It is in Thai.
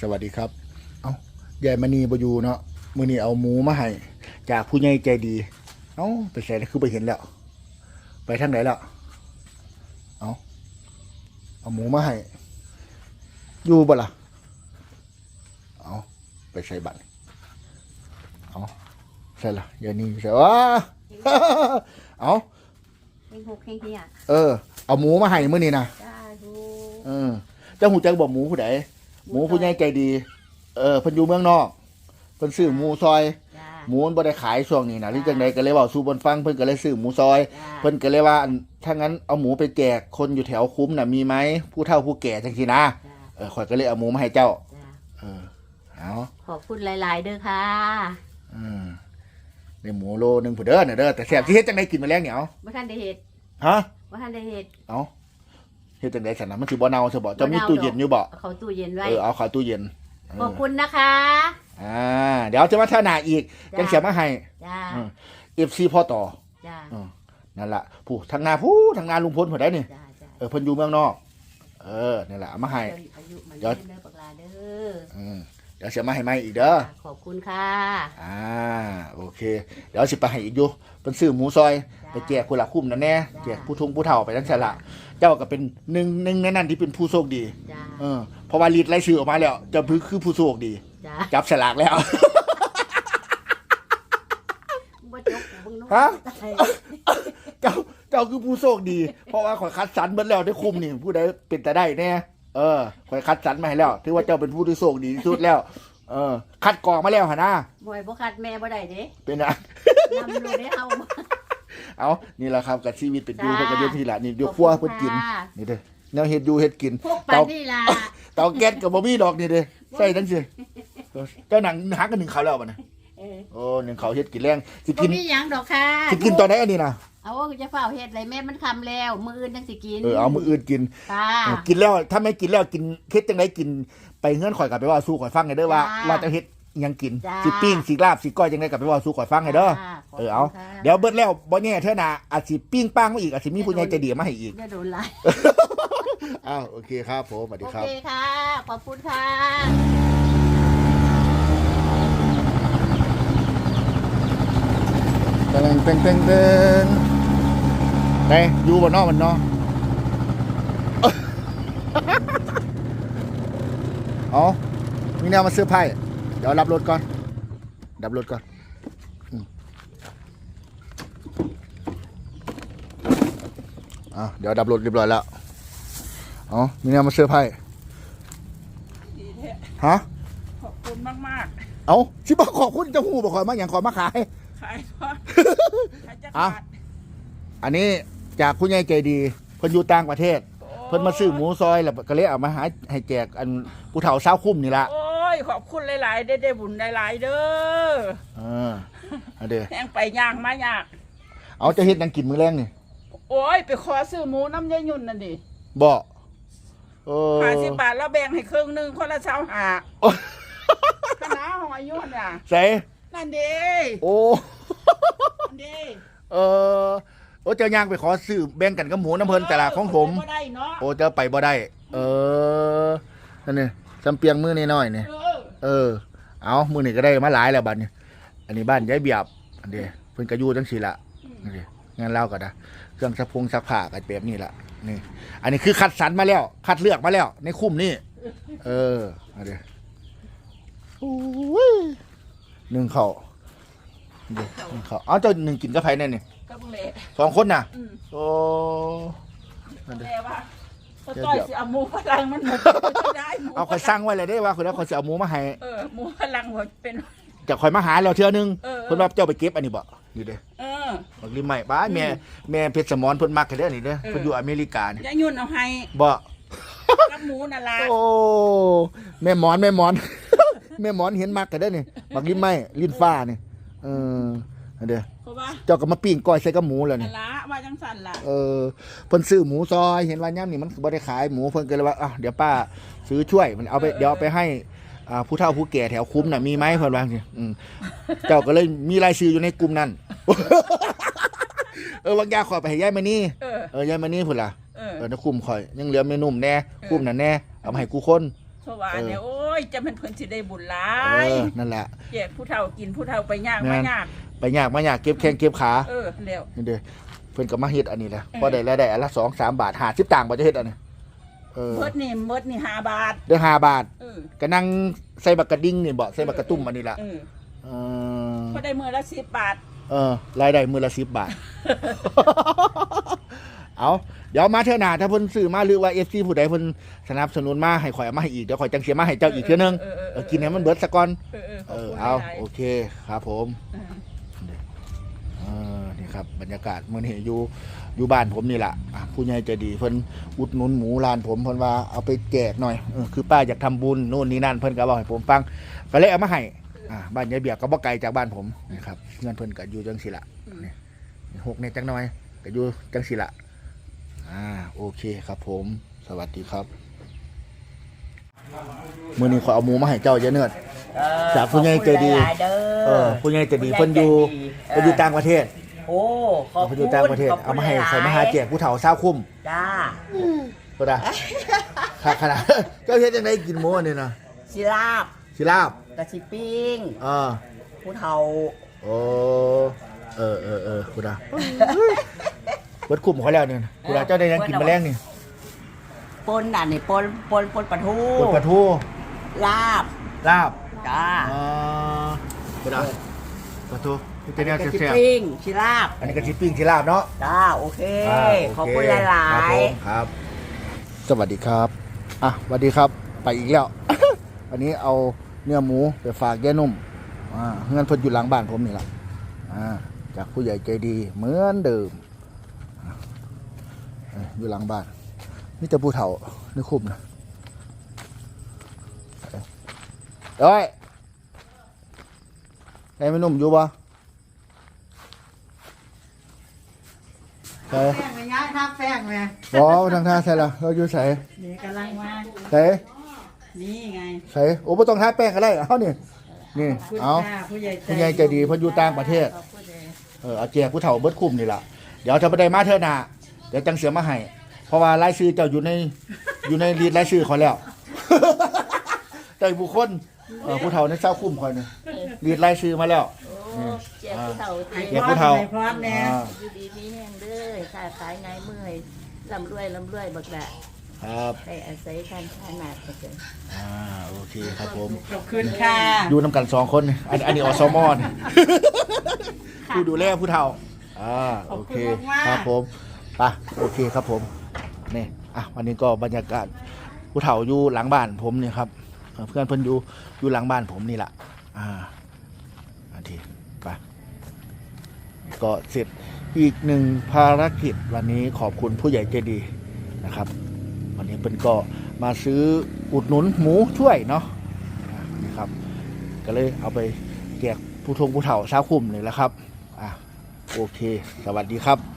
สวัสดีครับ เอายายมณีบอยู่เนาะมื้อนี้เอาหมูมาให้จากผู้ใหญ่ใจดี เอ้าไปใส่แล้วคือไปเห็นแล้ว ไปทางไหนแล้วเอาเอาหมูมาให้อยู่บ่ล่ะเอาไปใส่บัตรเอาใส่ละยายนี่ใส่ว้าเอาเฮงหกเฮงเฮียเออ เอาหมูมาให้มื้อนี้นะจ้าดูเออเจ้าหูจักบอกหมูผู้ใด หมูผู้ใหญ่ใจดี เออเพิ่นอยู่เมืองนอกเพิ่นซื้อหมูซอย จ้า หมูมันบ่ได้ขายช่วงนี้นะหรือจังไดก็เลยเว้าสู่บนฟังเพิ่นก็เลยซื้อหมูซอย จ้า เพิ่นก็เลยว่าอันถ้างั้นเอาหมูไปแจกคนอยู่แถวคุ้มน่ะมีไหมผู้เฒ่าผู้แก่จังซี่นะจ้าเออข่อยก็เลยเอาหมูมาให้เจ้า จ้าเออเอาขอบคุณหลาย ๆ เด้อค่ะอืมได้หมูโลนึงผู้เด้อน่ะเด้อแต่แซ่บสิเฮ็ดจังไดกินมาแล้วเหนียวว่าท่านได้เห็ดฮะว่าท่านได้เห็ดเอา เฮ็ดจังไดซั่นน่ะมันสิบ่เน่าซะบ่เจะมีบ่เน่าตู้เย็นอยู่บ่เอาเขาตู้เย็นไว้ เออเอาเข้าตู้เย็นเอขอบอคุณนะคะ อ่า เดี๋ยวจะมาเท่าหนาอีกจ้ะ จังเสียมาให้จ้าเอฟซีพ่อต่อจ้า อืมนั่นแหละผู้ทางนาผู้ทางนาลุงพลผู้ใดนี่จ้าจ้าเออเพิ่นอยู่เมืองนอก เออนี่นแหละเอามาให้ อายุมันเดี๋ยวเด้อปากลาเด้อ อืม เดี๋ยวเสียมาให้ใหม่อีกเด้อ ขอบคุณค่ะ อ่าโอเค เดี๋ยวสิไปให้อีกอยู่เป็นซื้อหมูซอย ไปแจกคนละคุ้มนั่นแน่แจกผู้ทุงผู้เฒ่าไปทั้งสละเจ้าก็เป็นหนึ่งหนึ่งในนั้นที่เป็นผู้โชคดีจ้า เออเพราะว่าลีดไล่ซื้อออกมาแล้วเจะคือผู้โชคดี จ้าจับสลากแล้ว บ่จกเบิ่งน้องฮะ ตายเจ้าเจ้าคือผู้โชคดี เพราะว่าข่อยคัดสรรเบิดแล้วได้คุมนี่ผู้ใดเป็นแต่ได้แน่ เออข่อยคัดสรรมาให้แล้ว ถือว่าเจ้าเป็นผู้ที่โชคดีที่สุดแล้ว เออ คัดกรองมาแล้วหนนะบ่ให้บ่คัดแม่บ่ได้เด้เป็นอะนำเลยได้เฮาเอา นี่แหละครับกับชีวิตเป็นอยู่จ้า เพิ่นก็อยู่ที่ละนี่เดี๋ยวครัวเพิ่นกินขอบคุณค่ะนี่เด้อแนวเฮ็ดอยู่เฮ็ดกิน พวกปันเตานี่ล่ะเตาแก๊สกับบ่มีดอกนี่เด้อใส่จังซี่เออเจ้าหนังหากันหนึ่งเขาวแล้วบัดนี้เออโอ้หนึ่งเขาวเฮ็ดกินแรงสิบ่กินมีหยังดอกค่ะสิกินตอนไหนอันนี้น่ะ เอาว่าจะเฝ้าเฮ็ดอะไรแม่มันคำแล้ว มื้ออื่นจังสิกินเออเอามื้ออื่นกินค่ะ เออกินแล้วถ้าไม่กินแล้วกินเฮ็ดจังไดกินไปเงื่อนข่อยกลับไปว่าสู้ข่อยฟังให้เด้อว่าจ้าว่าจะเฮ็ดอิหยังกินจ้า สิปิ้งสิลาบสิก้อยจังไดกลับไปว่าสู้ข่อยฟังให้เด้อค่ะขบเออคุณเอาค่ะเดี๋ยวเบิดแล้วบ่แน่เท่าหน่าอาจสิปิ้งป้างมาอีกอาจสิมีผู้ใหญ่ใจดีมาให้อีกอย่าโดนไล่อ้าวโอเคครับผมสวัสดีโอครับ เคค่ะ ขอบคุณค่ะเต็งเต็งเต็งเต็ง ไหนอยู่บนนอกมันเนาะเอามีแนวมาซื้อไพ่เดี๋ยวรับรถก่อน ดับรถก่อนอืมอะเดี๋ยวดับรถเรียบร้อยแล้วเอามีแนวมาซื้อไพ่ดีแท้ฮะ ขอบคุณมากเอาชิบอกขอบคุณเจ้าหูบอกขอยมาอย่างขอมาขายๆขายทอดขายจะอะขาดอันนี้ จากผู้ใหญ่ใจดีเพิ่นอยู่ต่างประเทศโอ้เพิ่นมาซื้อหมูซอยแล้วก็เลยเอามาหาให้แจกอันผู้เฒ่าเศร้าคุ้มนี่ละโอ้ยขอบคุณหลายๆได้ได้บุญหลายๆเด้อเออเอาเด้อแหงไปย่างมายาก เอาจะเฮ็ดหยังกินมื้อแรงนี่โอ้ยไปขอซื้อหมูน้ำยายยุ่นนั่นดิบ่เออหาสิบบาทแล้วแบ่งให้ครึ่งหนึ่งคนละเช้าหาโอ้คณะของอายุเนี่ยใส่นั่นเด้โอ้นั่นเด้เออ โอ้เจ้าย่างไปขอซื้อแบ่งกันกับหมูน้ำเพิ่นแต่ละของผม บ่ได้เนาะโอ้เจ้าไปบ่ได้ เออนั่นนี่จำเปียงมื้อน้อยๆนี่ เออเออ เอามื้อนี้ก็ได้มาหลายแล้วบัดนี้ อันนี้บ้านยายเบียบอันเด้เพิ่นก็อยู่จังซี่ละนี่ดิงานเล่าก็ได้เครื่องซักพงซักผ้าก็แบบนี้ละนี่ อันนี้คือคัดสรรมาแล้ว คัดเลือกมาแล้ว ในคุ้มนี่ เออเอาเด้โอ้ยหนึ่งเขาเดี๋ยวหนึ่งเขาเอาเจ้าหนึ่งกินกับไผแน่นี่ ก็บุเล่สองคนน่ะ อืมโอ้นั่นเด้แต่ว่าเดี๋ยวต้อยเดี๋ยว สิเอาหมูพลังมันหมดได้หมูเอาคอยสั่งไว้เลยได้ว่าคนแล้วคอยจะเอาหมูมาให้เออหมูพลังหมดเป็น จะคอยมาหาแล้วเทื่อนึงเออเออ เพิ่นว่าเจ้าไปเก็บอันนี้บ่นี่เด้เออ บักลิมใหม่บ้าแม่แม่เพชรสมรเพิ่นมักให้เด้อนี่เด้อเออ เพิ่นอยู่อเมริกานี่ยายยุ่นเอาให้บ่ กับหมูน่ะล่ะโอ้แม่หมอนแม่หมอน แม่หมอนเห็นมักให้เด้อนี่บักลิมใหม่ลิ้นฟ้านี่เอออันเด้อ เพราะว่าเจ้าก็มาปิ้งก้อยใส่กับหมูแล้วน่ะนี่ ละว่าจังสั่นล่ะเออเพิ่นซื้อหมูซอยเห็นว่าย่ํนี่มันบ่ได้ขายหมูเพิ่นก็เลยว่าอ้าวเดี๋ยวป้าซื้อช่วยมันเอาไปเดี๋ยวเอาไปให้อ่าผู้เฒ่าผู้แก่แถวคุ้มน่ะมีไหมเพิ่นว่าจังซี่อืมเจ้าก็เลยมีรายชื่ออยู่ในกลุ่มนั้น เออบางอย่างขอไปให้ยายมานี่เออ เออยายมานี่พุ่นล่ะเออ เออนะคุมข่อย ยังเหลือเมนุ่มแน่คุมนั่นแน่เอามาให้กูคนเพราะว่าเออเนี่ยโอ้ยจะเป็นเพิ่นสิได้บุญหลาเอยอนั่นแหละ แจกผู้เฒ่ากินผู้เฒ่าไปยากแม่มาน ยาก ไปยากมายากเก็บแข้งเก็บขาเออแล้วนี่เด้อเพิ่นก็มาเฮ็ดอันนี้แหละเออพอได้รายได้อันละ2 3บาท50ตังค์บ่จะเฮ็ดอันนี้เออเบิดนี่เบิดนี่ห้าบาทได้ห้าบาทเออก็นั่งใส่บักกระดิ่งนี่บ่ใส่บักกระตุ้มอันนี้ล่ะเออเออพอได้มือละสิบบาทเออรายได้มื้อละ10บาท เอาเดี๋ยวมาเท่าหน้าถ้าเพิ่นซื้อมาหรือว่า FC ผู้ใดเพิ่นสนับสนุนมาให้ข่อยเอามาให้อีกเดี๋ยวข่อยจังเสียมาให้เจ้าอีกเทื่อนึงเออเออเออเออกินให้มันเบิดซะก่อนเออเออขเออบอคุณเอาหลายๆโอเคครับผมเออเออนี่ ครับบรรยากาศมื้อนี้อยู่อยู่บ้านผมนี่แหละอะผู้ใหญ่ใจดีเพิ่นอุดหนุนหมูร้านผมเพิ่นว่าเอาไปแจกหน่อยเออคือป้าอยากทำบุญโน่นนี่นั่นเพิ่นก็บอกให้ผมฟังก็เลยเอามาให้อ่าบ้านยายเบียกก็บ่ไกลจากบ้านผมนะครับเงินเพิ่นก็อยู่จังซี่ละนี่หกเนี่ยจังหน่อยก็อยู่จังซี่ละอ่าโอเคครับผม สวัสดีครับมื้อนี้ขอเอาหมูมาให้เจ้าเยอะเนิดจากผู้ใหญ่ใจดีขอบคุณหลายๆเด้เอออผู้ใหญ่ใจดีเพิ่นอยู่เพิ่นอยู่ต่างประเทศ โอ้ขอบเพิ่นคุอณยู่ต่างประเทศ ขบคุณเอามาให้ลยๆใส่มาหาแจกผู้เฒ่าเศร้าคุ้มจ้าก็ได้ค่ะขนาดเจ้าเฮ็ดจังไดกินหมูอันนี้นะสิลาบสิลาบกะสิปิ้งเออผู้เฒ่าโอ้เออเออเออกูได้เบิดคุ้มเขาแล้วเนี่ยกูได้เจ้าได้ยังกินแมลงนี่ปนน่ะนี่ปนปนปนปลาทูปนปลาทูลาบลาบจ้า อ่ากูได้ ปลาทูที่จะเนี่ยกะสิแซ่บปิ้งสิลาบๆอันนี้ก็สิปิ้งสิลาบเนาะจ้าโอเคอ่าโเขอบคุณหลายครับผมครับ สวัสดีครับ อะสวัสดีครับ ไปอีกแล้ว วันนี้เอาเนื้อหมูไปฝากย่านุ่ม อ่าเงินเพิ่นอยู่หลังบ้านผมนี่แหละอ่า จากผู้ใหญ่ใจดีเหมือนเดิมอะเอ้ยอยู่หลังบ้านนี่จะผู้เฒ่านี่คุ้มนะเอ้ย ไอ้ไม่นุ่มอยู่ปะใส่แป้งไปย่างทับแป้งไหมบอทางท่าใส่ละเราอยู่ใส่นี่กำลังมาใส่นี่ไงใส่โอ้ไม่ต้องทาแป้งก็ได้เอานี่นี่คุณเอาค่ะผู้ใหญ่ผู้ใหญ่ใจดีเพิ่นอยู่ต่างประเทศขอบคุณเลยเออเอาแจกผู้เฒ่าเบิดคุ้มนี่ล่ะเดี๋ยวถ้าบ่ได้มาเทื่อหน้าเดี๋ยวจังเสียมาให้เพราะว่ารายชื่อเจ้าอยู่ในอยู่ในรีดรายชื่อเขาแล้ว แต่บุคคล เออผู้เฒ่าในเจ้าคุ้มคอยนี่รีดรายชื่อมาแล้วแจกผู้เฒ่าที่แจกผู้เฒ่าพร้อมแน่อ่าอยู่ดีมีแห้งเด้อค้าขายไงายมือให้ลำรวยลำรวยบักละครับได้อาศัยการขนาดกันเกินอ่าโอเคครับผม ขอบคุณค่ะอยู่นำกันสองคนนี่อันอันนี้อสมอนี่ผู้ดูแลผู้เฒ่าอ่าโอเคครับผมไปโอเคครับผมนี่อะวันนี้ก็บรรยากาศผู้เฒ่าอยู่หลังบ้านผมนี่ครับ เพื่อนเพิ่นอยู่อยู่หลังบ้านผมนี่แหละอ่าอันทีไปก็เสร็จอีกหนึ่งภารกิจวันนี้ขอบคุณผู้ใหญ่ใจดีนะครับ วันนี้เป็นก็มาซื้ออุดหนุนหมูช่วยเนาะนี่ครับ ก็เลยเอาไปแจกผู้ทงผู้เฒ่าชาคุ้มเลยแหละครับอะโอเค สวัสดีครับ